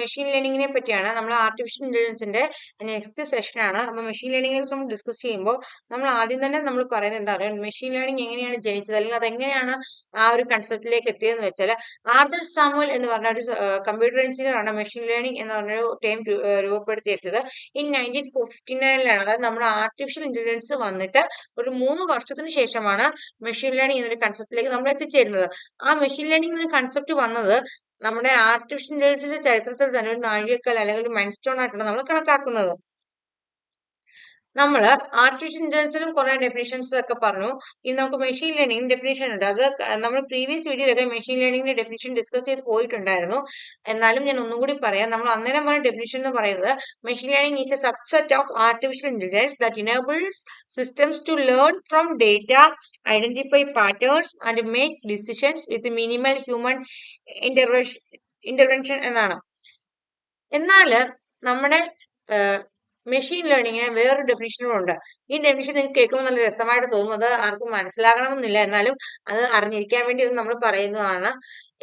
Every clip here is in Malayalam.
മെഷീൻ ലേണിങ്ങിനെ പറ്റിയാണ്. നമ്മൾ ആർട്ടിഫിഷ്യൽ ഇന്റലിജൻസിന്റെ നെക്സ്റ്റ് സെഷനാണ് അപ്പൊ മെഷീൻ ലേണിങ്ങിനെ കുറിച്ച് നമ്മൾ ഡിസ്കസ് ചെയ്യുമ്പോൾ നമ്മൾ ആദ്യം തന്നെ നമ്മൾ പറയുന്നത് എന്താ പറയുക മെഷീൻ ലേണിംഗ് എങ്ങനെയാണ് ജനിച്ചത്? അല്ലെങ്കിൽ അത് എങ്ങനെയാണ് ആ ഒരു കൺസെപ്റ്റിലേക്ക് എത്തിയതെന്ന് വെച്ചാൽ ആർദർ സാമുവൽ എന്ന് പറഞ്ഞ ഒരു കമ്പ്യൂട്ടർ എഞ്ചിനീയറാണ് മെഷീൻ ലേണിംഗ് എന്ന് പറഞ്ഞൊരു ടൈം രൂപപ്പെടുത്തിയെടുത്തത് ഇൻ നയന്റീൻ ഫിഫ്റ്റി നയനിലാണ് അതായത് നമ്മുടെ ആർട്ടിഫിഷ്യൽ ഇന്റലിജൻസ് വന്നിട്ട് ഒരു മൂന്ന് വർഷത്തിന് ശേഷമാണ് മെഷീൻ ലേണിംഗ് എന്നൊരു കൺസെപ്റ്റിലേക്ക് നമ്മൾ എത്തിച്ചേരുന്നത്. ആ മെഷീൻ ലേണിംഗ് എന്നൊരു കൺസെപ്റ്റ് വന്നത് നമ്മുടെ ആർട്ടിഫിഷ്യൽ ഇന്റലിജൻസിന്റെ ചരിത്രത്തിൽ തന്നെ ഒരു നാഴികക്കൽ അല്ലെങ്കിൽ ഒരു മൈൻസ്റ്റോൺ ആയിട്ടാണ് നമ്മൾ കണക്കാക്കുന്നത്. നമ്മൾ ആർട്ടിഫിഷ്യൽ ഇന്റലിജൻസിനും കുറെ ഡെഫിനിഷൻസ് ഒക്കെ പറഞ്ഞു. ഇനി നമുക്ക് മെഷീൻ ലേണിംഗ് ഡെഫിനിഷൻ ഉണ്ട്. അത് നമ്മൾ പ്രീവിയസ് വീഡിയോയിലൊക്കെ മെഷീൻ ലേണിംഗിന്റെ ഡെഫിനിഷൻ ഡിസ്കസ് ചെയ്ത് പോയിട്ടുണ്ടായിരുന്നു. എന്നാലും ഞാൻ ഒന്നും കൂടി പറയാം. നമ്മൾ അന്നേരം പറഞ്ഞ ഡെഫിനിഷൻ എന്ന് പറയുന്നത് machine learning is a subset of artificial intelligence that enables systems to learn from data identify patterns and make decisions with minimal human intervention intervention എന്നാണ്. എന്നാൽ നമ്മുടെ മെഷീൻ ലേണിങ്ങിന് വേറൊരു ഡെഫിനിഷനും ഉണ്ട്. ഈ ഡെഫിനിഷൻ നിങ്ങൾക്ക് കേൾക്കുമ്പോൾ നല്ല രസമായിട്ട് തോന്നുന്നത് ആർക്കും മനസ്സിലാകണമെന്നില്ല. എന്നാലും അത് അറിഞ്ഞിരിക്കാൻ വേണ്ടി നമ്മൾ പറയുന്നതാണ്.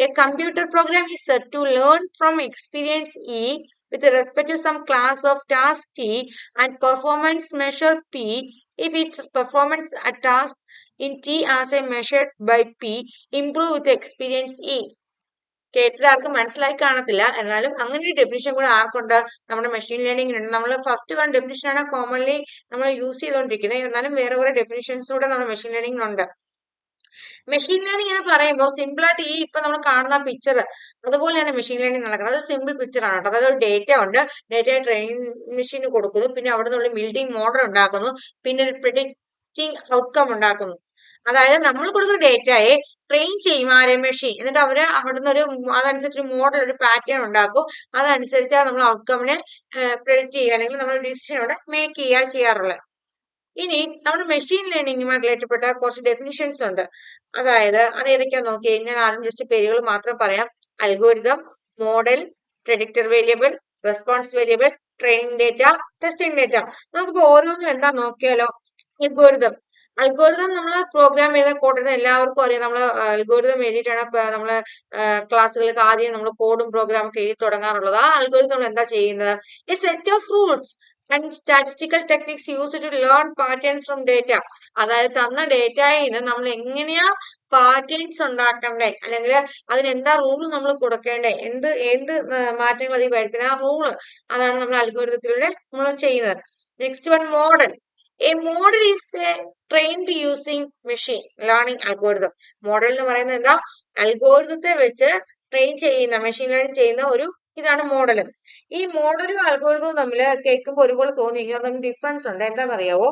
A computer program is to learn from experience E with respect to some class of task T and performance measure P if its performance at task in T as a measured by P improve with experience E കേട്ടിട്ട് ആർക്കും മനസ്സിലായി കാണത്തില്ല. എന്നാലും അങ്ങനെ ഒരു ഡെഫിനിഷൻ കൂടെ ആർക്കുണ്ട്? നമ്മുടെ മെഷീൻ ലേണിംഗിനുണ്ട് നമ്മൾ ഫസ്റ്റ് വൺ ഡെഫിനിഷൻ ആണ് കോമൺലി നമ്മൾ യൂസ് ചെയ്തുകൊണ്ടിരിക്കുന്നത് എന്നാലും വേറെ കുറെ ഡെഫിനിഷൻസ് കൂടെ നമ്മുടെ മെഷീൻ ലേണിംഗിനുണ്ട് മെഷീൻ ലേണിംഗ് എന്ന് പറയുമ്പോൾ സിമ്പിൾ ആയിട്ട് ഈ ഇപ്പൊ നമ്മൾ കാണുന്ന പിക്ചർ അതുപോലെയാണ് മെഷീൻ ലേണിംഗ് നടക്കുന്നത്. അത് സിമ്പിൾ പിക്ചർ ആണ് കേട്ടോ. അതായത് ഡേറ്റ ഉണ്ട്. ഡേറ്റ ട്രെയിൻ മെഷീന് കൊടുക്കുന്നു. പിന്നെ അവിടെ നിന്നുള്ള ബിൽഡിംഗ് മോഡൽ ഉണ്ടാക്കുന്നു. പിന്നെ ഒരു പ്രിഡിക്റ്റിംഗ് ഔട്ട്കം ഉണ്ടാക്കുന്നു. അതായത് നമ്മൾ കൊടുക്കുന്ന ഡേറ്റയെ ട്രെയിൻ ചെയ്യും ആരെ മെഷീൻ എന്നിട്ട് അവർ അവിടുന്ന് ഒരു അതനുസരിച്ച് മോഡൽ ഒരു പാറ്റേൺ ഉണ്ടാക്കും. അതനുസരിച്ച് നമ്മൾ ഔട്ട്കമിനെ പ്രെഡിക്റ്റ് ചെയ്യുക. അല്ലെങ്കിൽ നമ്മൾ ഡിസിഷൻ ഇവിടെ മേക്ക് ചെയ്യുക ചെയ്യാറുള്ളത്. ഇനി നമ്മുടെ മെഷീൻ ലേണിംഗുമായി റിലേറ്റപ്പെട്ട കുറച്ച് ഡെഫിനിഷൻസ് ഉണ്ട്. അതായത് അത് ഏതൊക്കെയാ നോക്കി ഞാൻ ആദ്യം ജസ്റ്റ് പേരുകൾ മാത്രം പറയാം. Algorithm model predictor variable response variable training data testing data നമുക്കിപ്പോ ഓരോന്നും എന്താ നോക്കിയാലോ? അൽഗോരിതം അൽഗോരിതം നമ്മൾ പ്രോഗ്രാം ചെയ്ത കോഡിന് എല്ലാവർക്കും അറിയാം. നമ്മൾ അൽഗോരിതം എഴുതിയിട്ടാണ് നമ്മൾ ക്ലാസ്സുകൾക്ക് ആദ്യം നമ്മൾ കോഡും പ്രോഗ്രാം ഒക്കെ എഴുതി തുടങ്ങാറുള്ളത്. ആ അൽഗോരിതം നമ്മൾ എന്താ ചെയ്യുന്നത്? A set of rules and statistical techniques use to learn patterns from data അതായത് തന്ന ഡേറ്റയിൽ നിന്ന് നമ്മൾ എങ്ങനെയാ പാറ്റേൺസ് ഉണ്ടാക്കണ്ടേ? അല്ലെങ്കിൽ അതിന് എന്താ റൂൾ നമ്മൾ കൊടുക്കേണ്ടേ? എന്ത് എന്ത് മാറ്റങ്ങൾ അതിൽ വരുത്തണേ ആ റൂൾ അതാണ് നമ്മൾ അൽഗോരിതത്തിലൂടെ നമ്മൾ ചെയ്യുന്നത്. Next one model a model is a trained using machine learning algorithm model എന്ന് പറയുന്നത് എന്താ? അൽഗോരിതത്തെ വെച്ച് ട്രെയിൻ ചെയ്യുന്ന മെഷീൻ ലേണിംഗ് ചെയ്യുന്ന ഒരു ഇതാണ് മോഡൽ ഈ മോഡലും അൽഗോരിതവും തമ്മിൽ കേൾക്കുമ്പോൾ ഒരുപോലെ തോന്നിയെങ്കിലും തമ്മിൽ ഡിഫറൻസ് ഉണ്ട്. എന്താണെന്നറിയാവോ?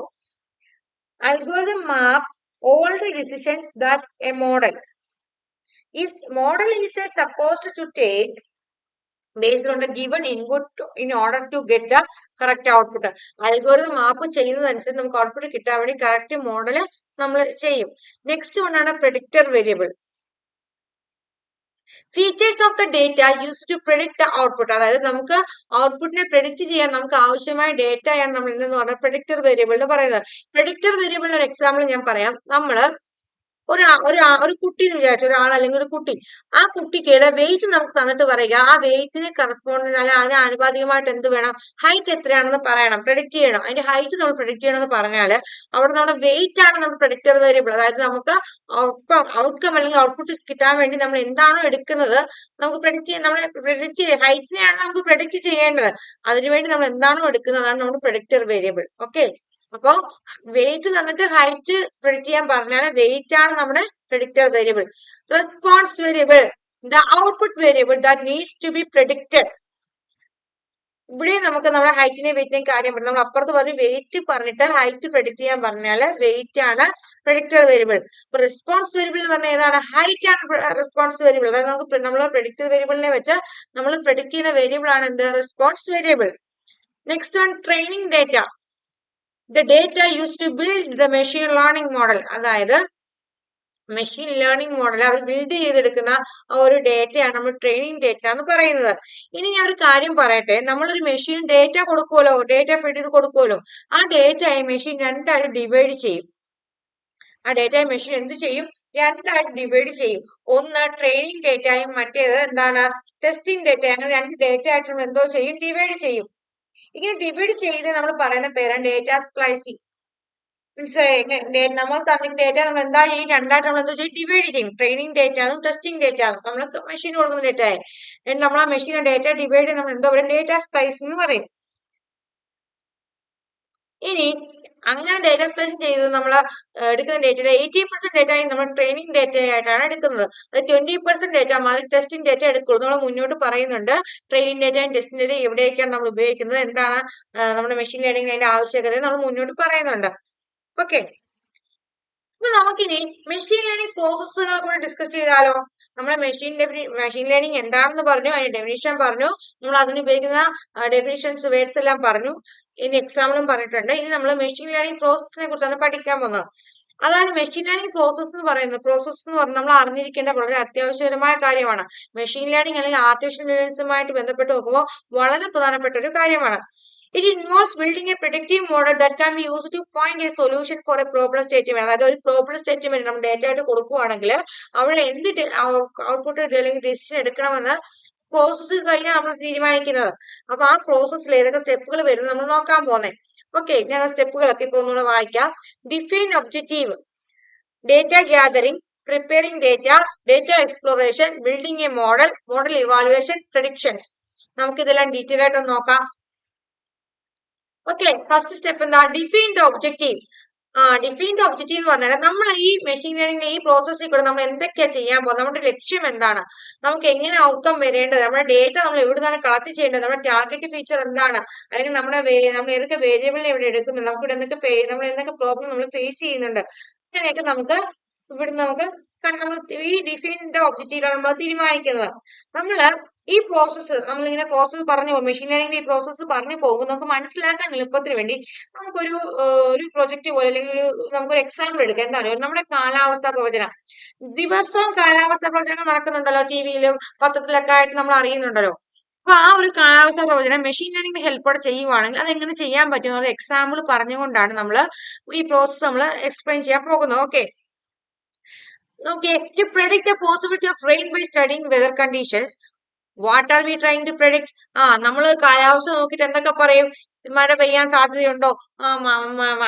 Algorithm map all the decisions that a model is model is a supposed to take based on the given input in order to get the correct output algorithm map ചെയ്യുന്നതനുസരിച്ച് നമുക്ക് ഔട്ട്പുട്ട് കിട്ടാൻ വേണ്ടി കറക്റ്റ് മോഡൽ നമ്മൾ ചെയ്യും. നെക്സ്റ്റ് വൺ ആണ് predictor variable features of the data use to predict output അതായത് നമുക്ക് ഔട്ട്പുട്ടിനെ പ്രിഡിക്റ്റ് ചെയ്യാൻ നമുക്ക് ആവശ്യമായ ഡേറ്റയാണ് നമ്മൾ എന്തെന്ന് പറഞ്ഞാൽ പ്രഡിക്റ്റർ വേരിയബിൾ എന്ന് പറയുന്നത്. പ്രഡിക്റ്റർ വേരിയബിളിന് ഒരു എക്സാമ്പിൾ ഞാൻ പറയാം. നമ്മൾ ഒരു ഒരു ഒരു കുട്ടി എന്ന് വിചാരിച്ചു ഒരാൾ അല്ലെങ്കിൽ ഒരു കുട്ടി. ആ കുട്ടിക്കയുടെ വെയിറ്റ് നമുക്ക് തന്നിട്ട് പറയുക ആ വെയിറ്റിന് കറസ്പോണ്ടിന് അല്ലെങ്കിൽ അതിന് ആനുപാതികമായിട്ട് എന്ത് വേണം? ഹൈറ്റ് എത്രയാണെന്ന് പറയണം പ്രഡിക്റ്റ് ചെയ്യണം. അതിന്റെ ഹൈറ്റ് നമ്മൾ പ്രഡിക്റ്റ് ചെയ്യണമെന്ന് പറഞ്ഞാൽ അവിടെ നമ്മുടെ വെയിറ്റ് ആണ് നമ്മൾ പ്രഡിക്റ്റർ വേരിയബിൾ അതായത് നമുക്ക് ഔട്ട്കം അല്ലെങ്കിൽ ഔട്ട്പുട്ട് കിട്ടാൻ വേണ്ടി നമ്മൾ എന്താണോ എടുക്കുന്നത് നമുക്ക് പ്രഡിക്റ്റ് ചെയ്യാൻ നമ്മളെ പ്രഡിക്റ്റ് ചെയ്യുക ഹൈറ്റിനെയാണ് നമുക്ക് പ്രഡിക്റ്റ് ചെയ്യേണ്ടത്. അതിനുവേണ്ടി നമ്മൾ എന്താണോ എടുക്കുന്നത് അതാണ് നമ്മുടെ പ്രഡിക്റ്റർ വേരിയബിൾ ഓക്കെ അപ്പൊ വെയിറ്റ് തന്നിട്ട് ഹൈറ്റ് പ്രെഡിക്റ്റ് ചെയ്യാൻ പറഞ്ഞാൽ വെയിറ്റ് ആണ് നമ്മുടെ predictor variable response variable the output variable that needs to be predicted ഇവിടെ നമുക്ക് നമ്മുടെ ഹൈറ്റിനെയും വെയിറ്റിനെയും കാര്യം പറഞ്ഞു. നമ്മൾ അപ്പുറത്ത് പറഞ്ഞു വെയിറ്റ് പറഞ്ഞിട്ട് ഹൈറ്റ് പ്രെഡിക്റ്റ് ചെയ്യാൻ പറഞ്ഞാൽ വെയിറ്റ് ആണ് പ്രൊഡിക്റ്റർ വേരിയബിൾ അപ്പൊ റെസ്പോൺസ് വേരിയബിൾ എന്ന് പറഞ്ഞാൽ ഏതാണ്? ഹൈറ്റ് ആണ് റെസ്പോൺസ് വേരിയബിൾ അതായത് നമുക്ക് നമ്മൾ പ്രൊഡിക്റ്റർ വേരിയബിളിനെ വെച്ച് നമ്മൾ പ്രെഡിക്റ്റ് ചെയ്യുന്ന വേരിയബിൾ ആണ് എന്ത്? Response variable next one training data the data use to build the machine learning model അതായത് മെഷീൻ ലേണിംഗ് മോഡൽ അവർ ബിൽഡ് ചെയ്തെടുക്കുന്ന ഒരു ഡേറ്റയാണ് നമ്മൾ ട്രെയിനിങ് ഡേറ്റ എന്ന് പറയുന്നത്. ഇനി ഞാൻ ഒരു കാര്യം പറയട്ടെ. നമ്മളൊരു മെഷീൻ ഡേറ്റ കൊടുക്കുമല്ലോ ഡേറ്റ ഫീഡ് ചെയ്ത് കൊടുക്കുമല്ലോ ആ ഡേറ്റ ഈ മെഷീൻ രണ്ടായിട്ട് ഡിവൈഡ് ചെയ്യും. ആ ഡേറ്റ മെഷീൻ എന്ത് ചെയ്യും? രണ്ടായിട്ട് ഡിവൈഡ് ചെയ്യും. ഒന്ന് ട്രെയിനിങ് ഡേറ്റയും മറ്റേത് എന്താണ്? ടെസ്റ്റിംഗ് ഡേറ്റ അങ്ങനെ രണ്ട് ഡേറ്റ ആയിട്ട് എന്തോ ചെയ്യും? ഡിവൈഡ് ചെയ്യും. ഇങ്ങനെ ഡിവൈഡ് ചെയ്ത് നമ്മൾ പറയുന്ന പേരാണ് ഡേറ്റ സ്പ്ലൈസിങ് മനസ്സിലായി? നമ്മൾ തന്നിട്ട് ഡേറ്റ നമ്മൾ എന്താ ചെയ്യും രണ്ടായിട്ട് നമ്മൾ എന്താ ചെയ്യും? ഡിവൈഡ് ചെയ്യും. ട്രെയിനിങ് ഡേറ്റ ആകും ടെസ്റ്റിംഗ് ഡേറ്റ ആകും. നമ്മൾ മെഷീൻ കൊടുക്കുന്ന ഡേറ്റ ആയി. നമ്മൾ ആ മെഷീൻ ഡേറ്റ ഡിവൈഡ് നമ്മൾ എന്താ പറയുക? ഡേറ്റ സ്പൈസ് എന്ന് പറയും. ഇനി അങ്ങനെ ഡേറ്റ സ്പേസ് ചെയ്ത് നമ്മൾ എടുക്കുന്ന ഡേറ്റയുടെ എയ്റ്റി പെർസെന്റ് ഡേറ്റ നമ്മൾ ട്രെയിനിങ് ഡേറ്റ ആയിട്ടാണ് എടുക്കുന്നത്. അത് ട്വന്റി പെർസെന്റ് ഡേറ്റ മാറി ടെസ്റ്റിംഗ് ഡേറ്റ എടുക്കുള്ളൂ. നമ്മൾ മുന്നോട്ട് പറയുന്നുണ്ട്. ട്രെയിനിങ് ഡേറ്റയും ടെസ്റ്റിംഗ് ഡേറ്റ എവിടെയൊക്കെയാണ് നമ്മൾ ഉപയോഗിക്കുന്നത്? എന്താണ് നമ്മുടെ മെഷീൻ ലേണിംഗ് അതിന്റെ ആവശ്യകത നമ്മൾ മുന്നോട്ട് പറയുന്നുണ്ട്. ഓക്കെ അപ്പൊ നമുക്കിനി മെഷീൻ ലേണിംഗ് പ്രോസസ്സുകൾ കൂടെ ഡിസ്കസ് ചെയ്താലോ? നമ്മൾ മെഷീൻ ഡെഫിനി മെഷീൻ ലേണിംഗ് എന്താണെന്ന് പറഞ്ഞു അതിന്റെ ഡെഫിനിഷൻ പറഞ്ഞു നമ്മൾ അതിന് ഉപയോഗിക്കുന്ന ഡെഫിനിഷൻസ് വേർഡ്സ് എല്ലാം പറഞ്ഞു ഇനി എക്സാമ്പിളും പറഞ്ഞിട്ടുണ്ട്. ഇനി നമ്മൾ മെഷീൻ ലേണിംഗ് പ്രോസസ്സിനെ കുറിച്ചാണ് പഠിക്കാൻ പോകുന്നത്. അതാണ് മെഷീൻ ലേണിംഗ് പ്രോസസ്സ് എന്ന് പറയുന്നത്. പ്രോസസ്സ് എന്ന് പറഞ്ഞാൽ നമ്മൾ അറിഞ്ഞിരിക്കേണ്ട വളരെ അത്യാവശ്യകരമായ കാര്യമാണ്. മെഷീൻ ലേണിംഗ് അല്ലെങ്കിൽ ആർട്ടിഫിഷ്യൽ ഇന്റലിജൻസുമായിട്ട് ബന്ധപ്പെട്ട് നോക്കുമ്പോൾ വളരെ പ്രധാനപ്പെട്ട ഒരു കാര്യമാണ്. It involves building a predictive model that can be used to find a solution for a problem statement അതായത് ഒരു പ്രോബ്ലം സ്റ്റേറ്റ്മെന്റ് നമ്മൾ ഡേറ്റ ആയിട്ട് കൊടുക്കുവാണെങ്കിൽ അവിടെ എന്ത് ഔട്ട്പുട്ട് അല്ലെങ്കിൽ ഡിസിഷൻ എടുക്കണമെന്ന് പ്രോസസ്സ് കഴിഞ്ഞാൽ നമ്മൾ തീരുമാനിക്കുന്നത്. അപ്പൊ ആ പ്രോസസ്സിൽ ഏതൊക്കെ സ്റ്റെപ്പുകൾ വരും നമ്മൾ നോക്കാൻ പോകുന്നത് ഓക്കെ ഞാൻ ആ സ്റ്റെപ്പുകളൊക്കെ ഇപ്പൊ ഒന്നുകൂടെ വായിക്കാം. Define objective data gathering preparing data data exploration building a model model evaluation predictions നമുക്ക് ഇതെല്ലാം ഡീറ്റെയിൽ ആയിട്ട് നോക്കാം. ഓക്കെ ഫസ്റ്റ് സ്റ്റെപ്പ് എന്താ ഡിഫൈൻ ദ ഒബ്ജക്റ്റീവ് ആ ഡിഫൈൻ ദ ഒബ്ജക്റ്റീവ് എന്ന് പറഞ്ഞാൽ നമ്മൾ ഈ മെഷീൻ ലേണിംഗ് ഈ പ്രോസസ്സിൽ കൂടെ നമ്മൾ എന്തൊക്കെയാ ചെയ്യാൻ പോകുന്നത്? നമ്മുടെ ലക്ഷ്യം എന്താണ്? നമുക്ക് എങ്ങനെ ഔട്ട്കം വരേണ്ടത്? നമ്മുടെ ഡേറ്റ നമ്മൾ എവിടുന്നാണ് കളക്ട് ചെയ്യേണ്ടത്? നമ്മുടെ ടാർഗറ്റ് ഫീച്ചർ എന്താണ്? അല്ലെങ്കിൽ നമ്മുടെ നമ്മൾ ഏതൊക്കെ വേരിയബിളിനെ ഇവിടെ എടുക്കുന്നുണ്ട്? നമുക്ക് ഇവിടെ എന്തൊക്കെ നമ്മൾ എന്തൊക്കെ പ്രോബ്ലം നമ്മൾ ഫേസ് ചെയ്യുന്നുണ്ട്? അങ്ങനെയൊക്കെ നമുക്ക് ഇവിടെ നമുക്ക് കാരണം നമ്മൾ ഈ ഡിഫൈൻഡ് ഒബ്ജക്റ്റീവിലാണ് നമ്മൾ തീരുമാനിക്കുന്നത്. നമ്മൾ ഈ പ്രോസസ്സ് നമ്മളിങ്ങനെ പ്രോസസ്സ് പറഞ്ഞു പോകും. മെഷീൻ ലേണിംഗ് ഈ പ്രോസസ്സ് പറഞ്ഞു പോകുമ്പോൾ നമുക്ക് മനസ്സിലാക്കാൻ എളുപ്പത്തിന് വേണ്ടി നമുക്കൊരു ഒരു പ്രൊജക്ട് പോലെ അല്ലെങ്കിൽ ഒരു നമുക്കൊരു എക്സാമ്പിൾ എടുക്കാം. എന്താണ് നമ്മുടെ കാലാവസ്ഥാ പ്രവചനം. ദിവസവും കാലാവസ്ഥാ പ്രവചനങ്ങൾ നടക്കുന്നുണ്ടല്ലോ ടി വിയിലും പത്രത്തിലൊക്കെ ആയിട്ട് നമ്മൾ അറിയുന്നുണ്ടല്ലോ. അപ്പൊ ആ ഒരു കാലാവസ്ഥാ പ്രവചനം മെഷീൻ ലേണിംഗ് ഹെൽപ്പോടെ ചെയ്യുവാണെങ്കിൽ അത് എങ്ങനെ ചെയ്യാൻ പറ്റും ഒരു എക്സാമ്പിൾ പറഞ്ഞുകൊണ്ടാണ് നമ്മൾ ഈ പ്രോസസ്സ് നമ്മൾ എക്സ്പ്ലെയിൻ ചെയ്യാൻ പോകുന്നത്. Okay Okay, to predict the possibility of rain by studying weather conditions, what are we trying to predict ആ നമ്മൾ കാലാവസ്ഥ നോക്കിയിട്ട് എന്തൊക്കെ പറയും? മഴ പെയ്യാൻ സാധ്യതയുണ്ടോ?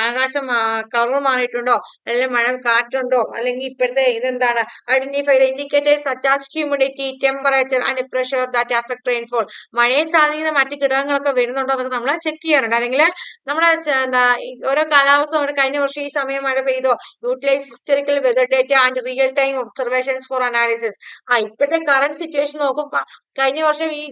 ആകാശം കളർ മാറിയിട്ടുണ്ടോ? അല്ലെങ്കിൽ മഴ കാറ്റുണ്ടോ? അല്ലെങ്കിൽ ഇപ്പോഴത്തെ ഇതെന്താണ്? Identify indicators humidity temperature and pressure that affect rainfall മഴയെ സാധിക്കുന്ന മറ്റു ഘടകങ്ങളൊക്കെ വരുന്നുണ്ടോ എന്നൊക്കെ നമ്മൾ ചെക്ക് ചെയ്യാറുണ്ട്. അല്ലെങ്കിൽ നമ്മുടെ എന്താ ഓരോ കാലാവസ്ഥ നമ്മുടെ കഴിഞ്ഞ വർഷം ഈ സമയം മഴ പെയ്തോ? Utilize historical weather data and real time observations for analysis ആ ഇപ്പോഴത്തെ കറണ്ട് സിറ്റുവേഷൻ നോക്കും കഴിഞ്ഞ വർഷം ഈ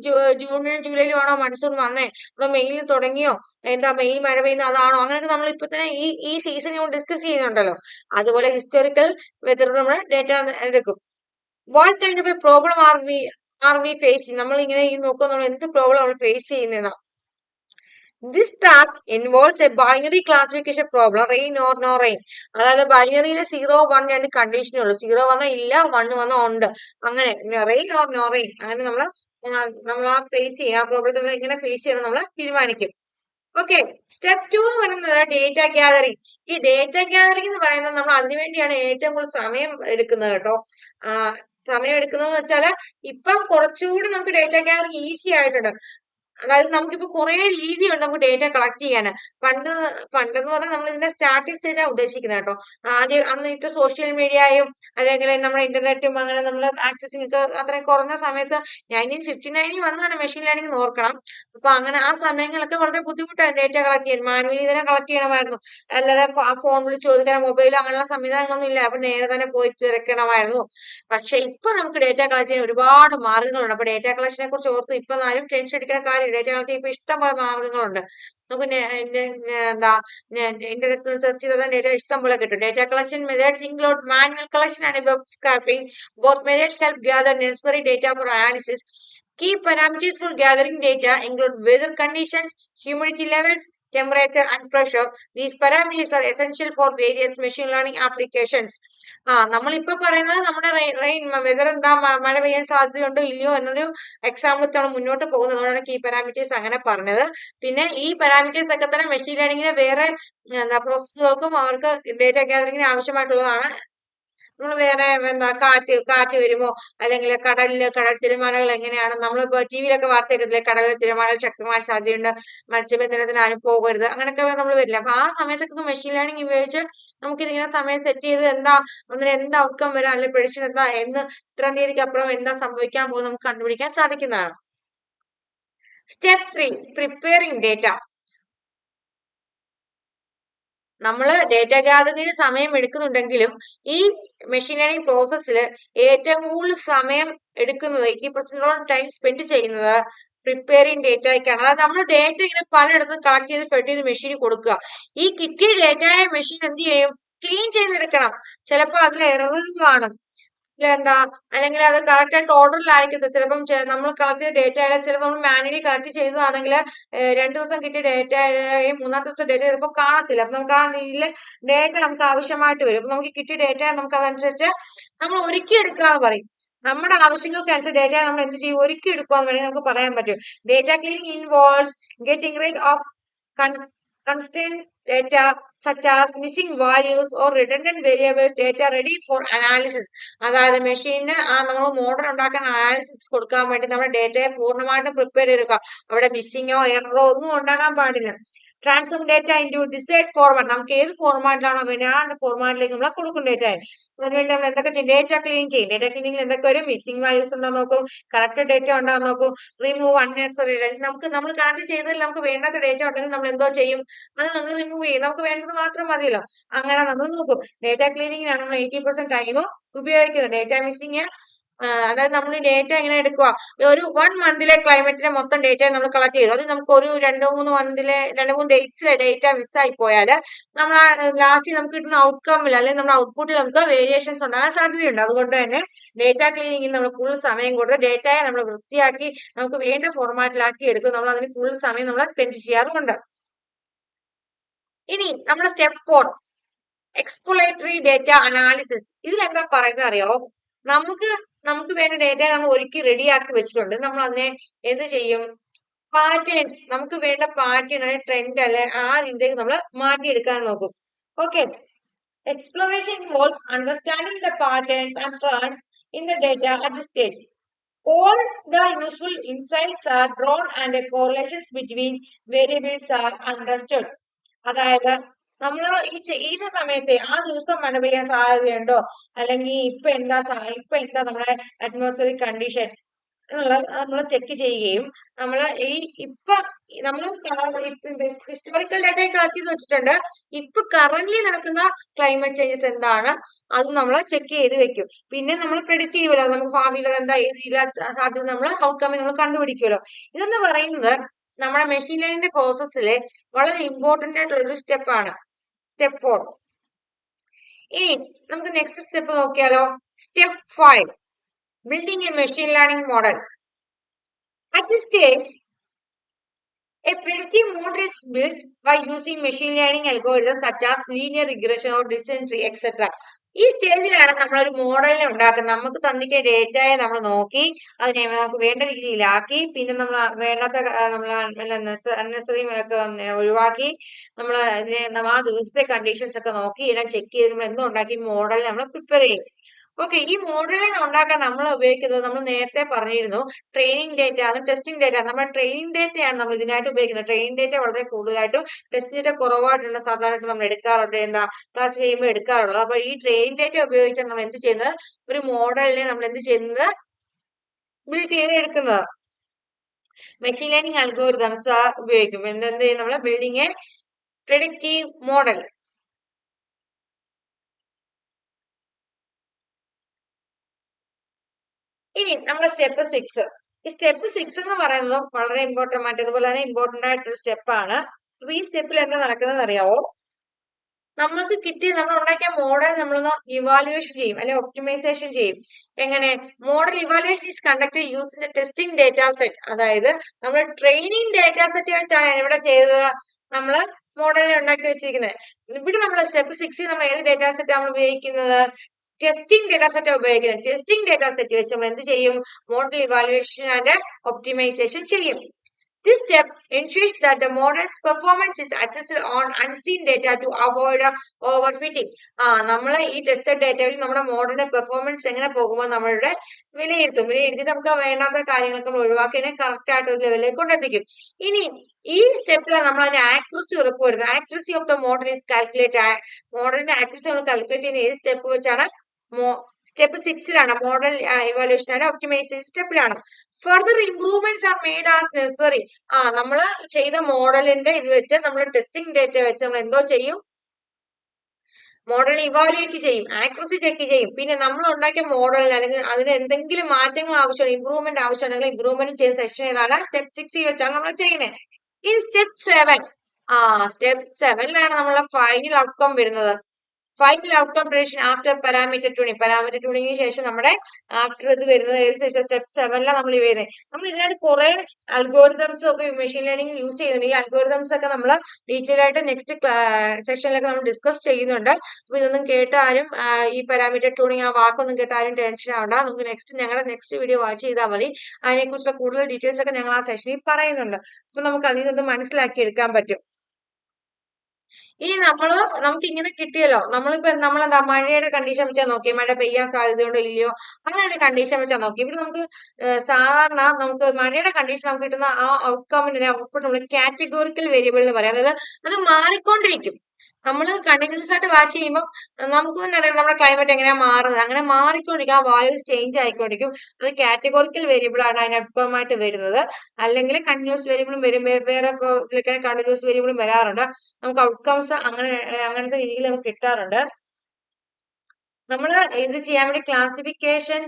ജൂണിലും ജൂലൈയിലും ആണോ മൺസൂൺ വന്നേ? നമ്മുടെ മെയ്യിൽ തുടങ്ങിയോ? എന്താ മെയ് മഴ പെയ്യുന്ന അതാണോ? അങ്ങനെയൊക്കെ നമ്മൾ ഇപ്പൊ തന്നെ ഈ ഈ സീസൺ ഡിസ്കസ് ചെയ്യുന്നുണ്ടല്ലോ. അതുപോലെ ഹിസ്റ്റോറിക്കൽ വെതർ നമ്മൾ ഡേറ്റ എടുക്കും. What kind of a problem are we are we face ചെയ്യുന്നത് നമ്മൾ ഇങ്ങനെ ഈ നോക്കുമ്പോൾ നമ്മൾ എന്ത് പ്രോബ്ലം നമ്മൾ ഫേസ് ചെയ്യുന്ന this task involves a binary classification problem rain or no rain അതായത് ബൈനറിയിലെ സീറോ വൺ രണ്ട് കണ്ടീഷനേ ഉള്ളൂ. സീറോ വന്നാൽ ഇല്ല വൺ വന്നാൽ ഉണ്ട്. അങ്ങനെ റെയിൻ ഓർ നോ റെയിൻ അങ്ങനെ നമ്മൾ നമ്മൾ ആ ഫേസ് ചെയ്യുക ആ പ്രോബ്ലം നമ്മൾ എങ്ങനെ ഫേസ് ചെയ്യണം നമ്മൾ തീരുമാനിക്കും. ഓക്കെ സ്റ്റെപ്പ് ടു എന്ന് പറയുന്നത് ഡേറ്റ ഗ്യാതറിങ് ഈ ഡേറ്റ ഗ്യാതറിങ് എന്ന് പറയുന്നത് നമ്മൾ അതിനുവേണ്ടിയാണ് ഏറ്റവും കൂടുതൽ സമയം എടുക്കുന്നത് കേട്ടോ. സമയം എടുക്കുന്നത് വെച്ചാൽ ഇപ്പം കുറച്ചുകൂടി നമുക്ക് ഡേറ്റ ഗ്യാതറിങ് ഈസി ആയിട്ടുണ്ട്. അതായത് നമുക്കിപ്പോ കുറെ രീതിയുണ്ട് നമുക്ക് ഡേറ്റ കളക്ട് ചെയ്യാൻ പണ്ട് പണ്ടെന്ന് പറഞ്ഞാൽ നമ്മൾ ഇതിന്റെ സ്റ്റാർട്ടിംഗ് സ്റ്റേജാണ് ഉദ്ദേശിക്കുന്നത് കേട്ടോ. ആദ്യം അന്ന് സോഷ്യൽ മീഡിയയും അല്ലെങ്കിൽ നമ്മുടെ ഇന്റർനെറ്റും അങ്ങനെ നമ്മൾ ആക്സസിങ് ഒക്കെ അത്രയും കുറഞ്ഞ സമയത്ത് നയന്റീൻ ഫിഫ്റ്റി നയനിൽ വന്നതാണ് മെഷീൻ ലേണിംഗ് ഓർക്കണം. അപ്പൊ അങ്ങനെ ആ സമയങ്ങളൊക്കെ വളരെ ബുദ്ധിമുട്ടാണ് ഡേറ്റ കളക്ട് ചെയ്യാൻ. മാനുവലി തന്നെ കളക്ട് ചെയ്യണമായിരുന്നു. അല്ലാതെ ഫോൺ വിളിച്ച് ചോദിക്കാൻ മൊബൈൽ അങ്ങനെയുള്ള സംവിധാനങ്ങളൊന്നും ഇല്ല. അപ്പൊ നേരെ തന്നെ പോയി തിരക്കണമായിരുന്നു. പക്ഷെ ഇപ്പൊ നമുക്ക് ഡേറ്റ കളക്ട് ചെയ്യാൻ ഒരുപാട് മാർഗങ്ങളുണ്ട്. അപ്പൊ ഡേറ്റ കളക്ഷനെ കുറിച്ച് ഓർത്ത് ഇപ്പൊ ആരും ടെൻഷൻ അടിക്കുന്ന കാര്യം ഡേറ്റ കളക്ട് ഇപ്പൊ ഇഷ്ടംപോലെ മാർഗങ്ങളുണ്ട്. നമുക്ക് എന്താ ഇന്റർനെറ്റ് സെർച്ച് ചെയ്താൽ ഡേറ്റ ഇഷ്ടം പോലെ കിട്ടും. Data collection methods include manual collection and web scraping both methods help gather necessary data for analysis Key parameters for gathering data include weather conditions, humidity levels, temperature and pressure. These parameters are essential for various machine learning applications. ആ നമ്മളിപ്പോ പറയുന്നത് നമ്മുടെ റെയിൻ വെതർ എന്താ മഴ പെയ്യാൻ സാധ്യതയുണ്ടോ ഇല്ലയോ എന്നൊരു എക്സാമ്പിൾ വെച്ചാണ് മുന്നോട്ട് പോകുന്നത് അതുകൊണ്ടാണ് കീ പാരാമീറ്റേഴ്സ് അങ്ങനെ പറഞ്ഞത് പിന്നെ ഈ പാരാമീറ്റേഴ്സ് ഒക്കെ തന്നെ മെഷീൻ ലേണിംഗിന് വേറെ എന്താ പ്രോസസ്സുകൾക്കും അവർക്ക് ഡേറ്റ ഗ്യാതറിംഗിന് ആവശ്യമായിട്ടുള്ളതാണ് നമ്മൾ വേറെ എന്താ കാറ്റ് കാറ്റ് വരുമോ? അല്ലെങ്കിൽ കടലിൽ കടൽ തിരമാലകൾ എങ്ങനെയാണ്? നമ്മളിപ്പോ ടി വിയിലൊക്കെ വാർത്തയൊക്കെ കടലിൽ തിരമാലകൾ ശക്തമായ സാധ്യതയുണ്ട് മത്സ്യബന്ധനത്തിന് ആരും പോകരുത് അങ്ങനെയൊക്കെ നമ്മൾ വരില്ല. അപ്പൊ ആ സമയത്തൊക്കെ മെഷീൻ ലേണിംഗ് ഉപയോഗിച്ച് നമുക്ക് ഇതിങ്ങനെ സമയം സെറ്റ് ചെയ്ത് എന്താ ഒന്നിന് എന്ത് ഔട്ട്കം വരാം അല്ലെങ്കിൽ പ്രഡിക്ഷൻ എന്താ എന്ന് ഇത്ര തീയതിക്ക് അപ്പുറം എന്താ സംഭവിക്കാൻ പോകുന്നത് നമുക്ക് കണ്ടുപിടിക്കാൻ സാധിക്കുന്നതാണ്. സ്റ്റെപ്പ് ത്രീ പ്രിപ്പയറിംഗ് ഡേറ്റ നമ്മൾ ഡേറ്റ ഗാദറിംഗിന് സമയം എടുക്കുന്നുണ്ടെങ്കിലും ഈ മെഷീൻ ലേണിംഗ് പ്രോസസ്സിൽ ഏറ്റവും കൂടുതൽ സമയം എടുക്കുന്നത് എയ്റ്റി പെർസെന്റോളം ടൈം സ്പെൻഡ് ചെയ്യുന്നത് പ്രിപ്പയറിംഗ് ഡേറ്റയ്ക്കാണ് അതായത് നമ്മൾ ഡേറ്റ ഇങ്ങനെ പലയിടത്തും കളക്ട് ചെയ്ത് ഫെഡ് ചെയ്ത് മെഷീനിൽ കൊടുക്കുക. ഈ കിട്ടിയ ഡേറ്റ മെഷീൻ എന്ത് ചെയ്യും? ക്ലീൻ ചെയ്തെടുക്കണം. ചിലപ്പോൾ അതിൽ എററുകൾ കാണും എന്താ അല്ലെങ്കിൽ അത് കറക്റ്റ് ആയിട്ട് ഓർഡറിലായിരിക്കത്തില്ല ചിലപ്പം നമ്മൾ കളക്ട് ചെയ്ത ഡേറ്റ ആയാലും ചിലപ്പോൾ നമ്മൾ മാനുവലി കളക്ട് ചെയ്തതാണെങ്കിൽ രണ്ട് ദിവസം കിട്ടിയ ഡേറ്റ ആയാലും മൂന്നാമത്തെ ദിവസത്തെ ഡേറ്റ ചിലപ്പോൾ കാണത്തില്ല. അപ്പൊ നമുക്ക് ആ രീതിയിൽ ഡേറ്റ നമുക്ക് ആവശ്യമായിട്ട് വരും. അപ്പൊ നമുക്ക് കിട്ടിയ ഡേറ്റ നമുക്ക് അതനുസരിച്ച് നമ്മൾ ഒരുക്കി എടുക്കാന്ന് പറയും. നമ്മുടെ ആവശ്യങ്ങൾക്ക് അനുസരിച്ച് ഡേറ്റ നമ്മൾ എന്ത് ചെയ്യും? ഒരുക്കി എടുക്കുക എന്ന് വേണമെങ്കിൽ നമുക്ക് പറയാൻ പറ്റും. Data cleaning involves getting rid of constraints data such as missing values or redundant variables data ready for analysis. അതായത് മെഷീനിന് ആ നമ്മൾ മോഡൽ ഉണ്ടാക്കാൻ അനാലിസിസ് കൊടുക്കാൻ വേണ്ടി നമ്മൾ ഡേറ്റയെ പൂർണമായിട്ടും പ്രിപ്പയർ ചെയ്തെടുക്കുക. അവിടെ മിസ്സിങ്ങോ എററോ ഒന്നും ഉണ്ടാകാൻ പാടില്ല. Transform data into desired format നമുക്ക് ഏത് ഫോർമാറ്റിലാണോ വേണ്ടത് ആ ഫോർമാറ്റിലേക്ക് നമ്മൾ കൊടുക്കും ഡേറ്റ അതിനുവേണ്ടി നമ്മൾ എന്തൊക്കെ ചെയ്യും? ഡേറ്റ ക്ലീൻ ചെയ്യും. ഡേറ്റ ക്ലീനിങ്ങിൽ എന്തൊക്കെ വരും മിസ്സിംഗ് വാല്യൂസ് ഉണ്ടോ നോക്കും. കറക്റ്റ് ഡേറ്റ ഉണ്ടോ നോക്കും. റിമൂവ് അൺനെസറി നമുക്ക് നമ്മൾ കണക്ട് ചെയ്തതിൽ നമുക്ക് വേണ്ടാത്ത ഡേറ്റ ഉണ്ടെങ്കിൽ നമ്മൾ എന്തോ ചെയ്യും? അത് നമ്മൾ റിമൂവ് ചെയ്യും. നമുക്ക് വേണ്ടത് മാത്രം മതിയല്ലോ. അങ്ങനെ നമ്മൾ നോക്കും. ഡേറ്റ ക്ലീനിങ്ങിനാണ് നമ്മൾ എയ്റ്റി പെർസെന്റ് ടൈം ഉപയോഗിക്കുന്നത്. ഡേറ്റ മിസ്സിങ് അതായത് നമ്മൾ ഡേറ്റ എങ്ങനെ എടുക്കുക ഒരു വൺ മന്തിലെ ക്ലൈമറ്റിന്റെ മൊത്തം ഡേറ്റ നമ്മൾ കളക്ട് ചെയ്തു. അത് നമുക്ക് ഒരു രണ്ടോ മൂന്ന് മന്തിലെ രണ്ട് മൂന്ന് ഡേറ്റ്സിലെ ഡേറ്റ മിസ്സായി പോയാൽ നമ്മൾ ലാസ്റ്റ് നമുക്ക് കിട്ടുന്ന ഔട്ട്കമ്മിൽ അല്ലെങ്കിൽ നമ്മുടെ ഔട്ട്പുട്ടിൽ നമുക്ക് വേരിയേഷൻസ് ഉണ്ടാകാൻ സാധ്യതയുണ്ട്. അതുകൊണ്ട് തന്നെ ഡേറ്റ ക്ലീനിങ്ങിന് നമ്മൾ കൂടുതൽ സമയം കൊടുത്ത് ഡേറ്റയെ നമ്മൾ വൃത്തിയാക്കി നമുക്ക് വേണ്ട ഫോർമാറ്റിലാക്കി എടുക്കും. നമ്മൾ അതിന് കൂടുതൽ സമയം നമ്മൾ സ്പെൻഡ് ചെയ്യാറുമുണ്ട്. ഇനി നമ്മുടെ step four exploratory data analysis ഇതിൽ എന്താ പറയുന്നത് അറിയോ? നമുക്ക് നമുക്ക് വേണ്ട ഡേറ്റ നമ്മൾ ഒരുക്കി റെഡിയാക്കി വെച്ചിട്ടുണ്ട്. നമ്മൾ അതിനെ എന്ത് ചെയ്യും? പാറ്റേൺസ് നമുക്ക് വേണ്ട പാറ്റേൺ അല്ലെങ്കിൽ ട്രെൻഡ് അല്ലെ ആ രീതിയിലേക്ക് നമ്മൾ മാറ്റിയെടുക്കാൻ നോക്കും. Okay exploration involves understanding the patterns and trends in the data at the stage all the useful insights are drawn and correlations between variables are understood. അതായത് നമ്മൾ ഈ ചെയ്യുന്ന സമയത്തെ ആ ദിവസം മഴ പെയ്യാൻ സാധ്യതയുണ്ടോ? അല്ലെങ്കിൽ ഇപ്പൊ എന്താ ഇപ്പൊ എന്താ നമ്മുടെ അറ്റ്മോസ്ഫിയറിക് കണ്ടീഷൻ എന്നുള്ളത് നമ്മൾ ചെക്ക് ചെയ്യുകയും നമ്മൾ ഈ ഇപ്പൊ നമ്മൾ ഹിസ്റ്റോറിക്കൽ ഡാറ്റ കളക്ട് ചെയ്ത് വെച്ചിട്ടുണ്ട്. ഇപ്പൊ കറന്റ് നടക്കുന്ന ക്ലൈമറ്റ് ചേഞ്ചസ് എന്താണ്? അത് നമ്മൾ ചെക്ക് ചെയ്ത് വെക്കും. പിന്നെ നമ്മൾ പ്രെഡിക്ട് ചെയ്യുമല്ലോ നമുക്ക് ഭാവിയിൽ എന്താ ഏതില്ല സാധ്യത നമ്മൾ ഔട്ട്കമ്മിൽ നമ്മൾ കണ്ടുപിടിക്കുമല്ലോ ഇതെന്ന് പറയുന്നത് നമ്മുടെ മെഷീൻ ലേണിംഗിന്റെ പ്രോസസ്സിലെ വളരെ ഇമ്പോർട്ടന്റ് ആയിട്ടുള്ള ഒരു സ്റ്റെപ്പാണ് സ്റ്റെപ്പ് ഫോർ ഇനി നമുക്ക് നെക്സ്റ്റ് സ്റ്റെപ്പ് നോക്കിയാലോ step five building a machine learning model at this stage A predictive model is built by using machine learning algorithms such as linear regression or decision tree, etc. ഈ സ്റ്റേജിലാണ് നമ്മൾ ഒരു മോഡലിനെ ഉണ്ടാക്കുന്നത്. നമുക്ക് തന്നിട്ട് ഡേറ്റയെ നമ്മൾ നോക്കി അതിനെ നമുക്ക് വേണ്ട രീതിയിലാക്കി പിന്നെ നമ്മൾ വേണ്ടാത്ത നമ്മൾ അൺനെസറി ഒക്കെ ഒഴിവാക്കി നമ്മൾ ഇതിനെ ആ ദിവസത്തെ കണ്ടീഷൻസ് ഒക്കെ നോക്കി എല്ലാം ചെക്ക് ചെയ്ത് നമ്മൾ എന്തുണ്ടാക്കി മോഡൽ നമ്മൾ പ്രിപ്പയർ ചെയ്യും. ഓക്കെ ഈ മോഡലിനെ ഉണ്ടാക്കാൻ നമ്മൾ ഉപയോഗിക്കുന്നത് നമ്മൾ നേരത്തെ പറഞ്ഞിരുന്നു. ട്രെയിനിങ് ഡേറ്റ അതും ടെസ്റ്റിംഗ് ഡേറ്റ നമ്മൾ ട്രെയിനിങ് ഡേറ്റയാണ് നമ്മൾ ഇതിനായിട്ട് ഉപയോഗിക്കുന്നത്. ട്രെയിനിങ് ഡേറ്റ വളരെ കൂടുതലായിട്ടും ടെസ്റ്റ് ഡേറ്റ കുറവായിട്ടുള്ള സാധാരണ നമ്മൾ എടുക്കാറുണ്ട്. എന്താ ക്ലാസ് ചെയ്യുമ്പോൾ എടുക്കാറുള്ളത്. അപ്പൊ ഈ ട്രെയിനിങ് ഡേറ്റ ഉപയോഗിച്ചാണ് നമ്മൾ എന്ത് ചെയ്യുന്നത്? ഒരു മോഡലിനെ നമ്മൾ എന്ത് ചെയ്യുന്നത്? ബിൽഡ് ചെയ്ത് എടുക്കുന്നത് മെഷീൻ ലേണിംഗ് അൽഗോരിതംസ് ഉപയോഗിക്കും. എന്തെന്ത് നമ്മൾ ബിൽഡിംഗ് എ പ്രിഡിക്റ്റീവ് മോഡൽ ഇനി നമ്മുടെ സ്റ്റെപ്പ് സിക്സ് ഈ സ്റ്റെപ്പ് സിക്സ് എന്ന് പറയുന്നത് വളരെ ഇമ്പോർട്ടന്റ് ആയിട്ട് ഇതുപോലെ തന്നെ ഇമ്പോർട്ടന്റ് ആയിട്ടൊരു സ്റ്റെപ്പാണ് അപ്പൊ ഈ സ്റ്റെപ്പിൽ എന്താ നടക്കുന്നത് അറിയാവോ? നമ്മൾക്ക് കിട്ടിയ നമ്മൾ ഉണ്ടാക്കിയ മോഡൽ നമ്മളൊന്ന് ഇവാലുവേഷൻ ചെയ്യും അല്ലെ ഒപ്റ്റിമൈസേഷൻ ചെയ്യും. എങ്ങനെ? മോഡൽ ഇവാലുവേഷൻ ഈസ് കണ്ടക്ട് യൂസിന്റെ ടെസ്റ്റിംഗ് ഡേറ്റ സെറ്റ് അതായത് നമ്മൾ ട്രെയിനിങ് ഡേറ്റ സെറ്റ് വെച്ചാണ് ഇവിടെ ചെയ്തത് നമ്മൾ മോഡലിനെ ഉണ്ടാക്കി വെച്ചിരിക്കുന്നത്. ഇവിടെ നമ്മൾ സ്റ്റെപ്പ് സിക്സിൽ നമ്മൾ ഏത് ഡേറ്റ സെറ്റ് നമ്മൾ ഉപയോഗിക്കുന്നത്? ടെസ്റ്റിംഗ് ഡേറ്റാ സെറ്റ് ഉപയോഗിക്കുന്നത്. ടെസ്റ്റിംഗ് ഡേറ്റാ സെറ്റ് വെച്ച് നമ്മൾ എന്ത് ചെയ്യും? മോഡൽ ഇവാലുവേഷൻ ആൻഡ് ഒപ്റ്റിമൈസേഷൻ ചെയ്യും. This step ensures that the model's performance is assessed on unseen data to avoid overfitting. ആ നമ്മൾ ഈ ടെസ്റ്റഡ് ഡേറ്റ വെച്ച് നമ്മുടെ മോഡലിന്റെ പെർഫോമൻസ് എങ്ങനെ പോകുമ്പോൾ നമ്മളുടെ വിലയിരുത്തും. വിലയിരുത്തിയിട്ട് നമുക്ക് വേണ്ടാത്ത കാര്യങ്ങളൊക്കെ ഒഴിവാക്കിയതിനെ ഒഴിവാക്കി കറക്റ്റ് ആയിട്ട് ഒരു ലെവലിലേക്ക് കൊണ്ടെത്തിക്കും. ഇനി ഈ സ്റ്റെപ്പിൽ നമ്മൾ അതിന്റെ accuracy ഉറപ്പുവരുന്നത് accuracy of the model is calculate മോഡലിന്റെ ആക്യുറസി നമ്മൾ കാൽക്കുലേറ്റ് ചെയ്യുന്ന ഏത് സ്റ്റെപ്പ് വെച്ചാണ് സ്റ്റെപ്പ് സിക്സിലാണ് model evaluation and optimization സ്റ്റെപ്പിലാണ് further improvements are made as necessary ആ നമ്മൾ ചെയ്ത മോഡലിന്റെ ഇത് വെച്ച് നമ്മൾ ടെസ്റ്റിംഗ് ഡേറ്റ വെച്ച് നമ്മൾ എന്തോ ചെയ്യും? മോഡൽ ഇവാലുവേറ്റ് ചെയ്യും ആക്യുറസി ചെക്ക് ചെയ്യും. പിന്നെ നമ്മൾ ഉണ്ടാക്കിയ മോഡലിന് അല്ലെങ്കിൽ അതിന് എന്തെങ്കിലും മാറ്റങ്ങൾ ആവശ്യമാണ് ഇംപ്രൂവ്മെന്റ് ആവശ്യമാണെങ്കിൽ ഇംപ്രൂവ്മെന്റ് ചെയ്യുന്ന സെക്ഷൻ ഏതാണ്? സ്റ്റെപ്പ് സിക്സ് വെച്ചാണ് നമ്മൾ ചെയ്യുന്നത്. ഇനി സ്റ്റെപ്പ് സെവൻ ആ സ്റ്റെപ്പ് സെവനിലാണ് നമ്മളെ ഫൈനൽ ഔട്ട്കം വരുന്നത്. Final outcome prediction after parameter tuning parameter ട്യൂണിങ്ങിന് ശേഷം നമ്മുടെ ആഫ്റ്റർ ഇത് വരുന്നത് ഏത് സ്റ്റെപ്പ് സെവനിലാണ് നമ്മൾ വരുന്നത് നമ്മൾ ഇതിനായിട്ട് കുറെ അൽഗോരിതംസ് ഒക്കെ മെഷീൻ ലേണിംഗ് യൂസ് ചെയ്യുന്നുണ്ട്. ഈ അൽഗോരിതംസ് ഒക്കെ നമ്മൾ ഡീറ്റെയിൽ ആയിട്ട് നെക്സ്റ്റ് സെഷനിലൊക്കെ നമ്മൾ ഡിസ്കസ് ചെയ്യുന്നുണ്ട്. അപ്പൊ ഇതൊന്നും കേട്ടാലും ഈ പാരാമീറ്റർ ട്യൂണിങ് ആ വാക്കൊന്നും കേട്ടാലും ടെൻഷൻ ആവണ്ട. നമുക്ക് നെക്സ്റ്റ് ഞങ്ങളുടെ നെക്സ്റ്റ് വീഡിയോ വാച്ച് ചെയ്താൽ മതി. അതിനെക്കുറിച്ചുള്ള കൂടുതൽ ഡീറ്റെയിൽസ് ഒക്കെ ഞങ്ങൾ ആ സെഷനിൽ പറയുന്നുണ്ട്. അപ്പൊ നമുക്ക് അതിൽ നിന്ന് മനസ്സിലാക്കി എടുക്കാൻ പറ്റും. ഇനി നമ്മൾ നമുക്ക് ഇങ്ങനെ കിട്ടിയല്ലോ. നമ്മളിപ്പോ നമ്മളെന്താ മഴയുടെ കണ്ടീഷൻ വെച്ചാൽ നോക്കി മഴ പെയ്യാൻ സാധ്യതയുണ്ടോ ഇല്ലയോ? അങ്ങനെ ഒരു കണ്ടീഷൻ വെച്ചാൽ നോക്കി ഇവിടെ നമുക്ക് സാധാരണ നമുക്ക് മഴയുടെ കണ്ടീഷൻ നമുക്ക് കിട്ടുന്ന ആ ഔട്ട്കമിന്റെ ഔട്ട്പുട്ട് നമ്മൾ കാറ്റഗോറിക്കൽ വേരിയബിൾ എന്ന് പറയാം. അതായത് അത് മാറിക്കൊണ്ടിരിക്കും. നമ്മൾ കണ്ടിന്യൂസ് ആയിട്ട് വാച്ച് ചെയ്യുമ്പോൾ നമുക്ക് തന്നെ അറിയാം നമ്മുടെ ക്ലൈമറ്റ് എങ്ങനെയാ മാറുന്നത്. അങ്ങനെ മാറിക്കൊണ്ടിരിക്കും. ആ വാല്യൂസ് ചേഞ്ച് ആയിക്കൊണ്ടിരിക്കും. അത് കാറ്റഗോറിക്കൽ വേരിയബിൾ ആണ് അതിനൊപ്പമായിട്ട് വരുന്നത്. അല്ലെങ്കിൽ കണ്ടിന്യൂസ് വേരിയബിളും വരും. വേറെ ഇതിലൊക്കെ കണ്ടിന്യൂസ് വേരിയബിളും വരാറുണ്ട്. നമുക്ക് ഔട്ട്കംസ് അങ്ങനെ അങ്ങനത്തെ രീതിയിൽ നമുക്ക് കിട്ടാറുണ്ട്. നമ്മൾ ഇത് ചെയ്യാൻ വേണ്ടി ക്ലാസിഫിക്കേഷൻ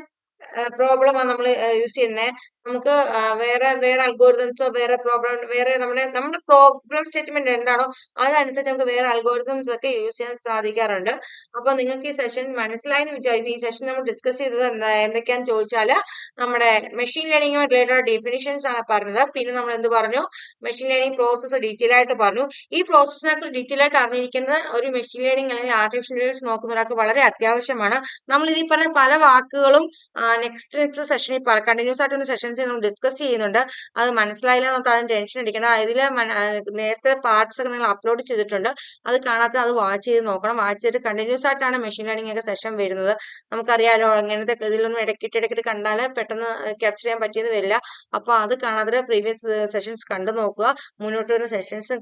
പ്രോബ്ലമാണ് നമ്മൾ യൂസ് ചെയ്യുന്നത് നമുക്ക് വേറെ വേറെ അൽഗോരിതംസോ വേറെ പ്രോബ്ലം വേറെ നമ്മുടെ നമ്മുടെ പ്രോബ്ലം സ്റ്റേറ്റ്മെന്റ് എന്താണോ അതനുസരിച്ച് നമുക്ക് വേറെ അൽഗോരിതംസ് ഒക്കെ യൂസ് ചെയ്യാൻ സാധിക്കാറുണ്ട്. അപ്പൊ നിങ്ങൾക്ക് ഈ സെഷൻ മനസ്സിലായെന്ന് വിചാരിക്കും. ഈ സെഷൻ നമ്മൾ ഡിസ്കസ് ചെയ്തത് എന്താ എന്തൊക്കെയാന്ന് ചോദിച്ചാൽ നമ്മുടെ മെഷീൻ ലേണിംഗ് റിലേറ്റഡ് ഡെഫിനിഷൻസ് ആണ് പറഞ്ഞത്. പിന്നെ നമ്മൾ എന്ത് പറഞ്ഞു? മെഷീൻ ലേണിംഗ് പ്രോസസ്സ് ഡീറ്റെയിൽ ആയിട്ട് പറഞ്ഞു. ഈ പ്രോസസ്സിനെ കുറിച്ച് ഡീറ്റെയിൽ ആയിട്ട് അറിഞ്ഞിരിക്കുന്നത് ഒരു മെഷീൻ ലേണിംഗ് അല്ലെങ്കിൽ ആർട്ടിഫിഷ്യൽ ഇന്റലിജൻസ് നോക്കുന്ന ഒരാൾക്ക് വളരെ അത്യാവശ്യമാണ്. നമ്മൾ ഇതിൽ പറഞ്ഞ പല വാക്കുകളും നെക്സ്റ്റ് നെക്സ്റ്റ് സെഷനിൽ കണ്ടിന്യൂസ് ആയിട്ട് സെഷൻ സെഷൻസ് നമ്മൾ ഡിസ്കസ് ചെയ്യുന്നുണ്ട്. അത് മനസ്സിലായില്ല എന്നൊക്കെ ടെൻഷൻ അടിക്കണം അതിൽ നേരത്തെ പാർട്സ് ഒക്കെ നിങ്ങൾ അപ്ലോഡ് ചെയ്തിട്ടുണ്ട്. അത് കാണാത്ത അത് വാച്ച് ചെയ്ത് നോക്കണം. വാച്ച് ചെയ്തിട്ട് കണ്ടിന്യൂസ് ആയിട്ടാണ് മെഷീൻ ലേണിംഗ് ഒക്കെ സെഷൻ വരുന്നത്. നമുക്കറിയാലോ അങ്ങനത്തെ ഇതിലൊന്നും ഇടയ്ക്കിട്ട് ഇടയ്ക്കിട്ട് കണ്ടാൽ പെട്ടെന്ന് ക്യാപ്ചർ ചെയ്യാൻ പറ്റിയെന്ന് വരില്ല. അപ്പോൾ അത് കാണാതെ പ്രീവിയസ് സെഷൻസ് കണ്ടു നോക്കുക. മുന്നോട്ട് വരുന്ന സെഷൻസും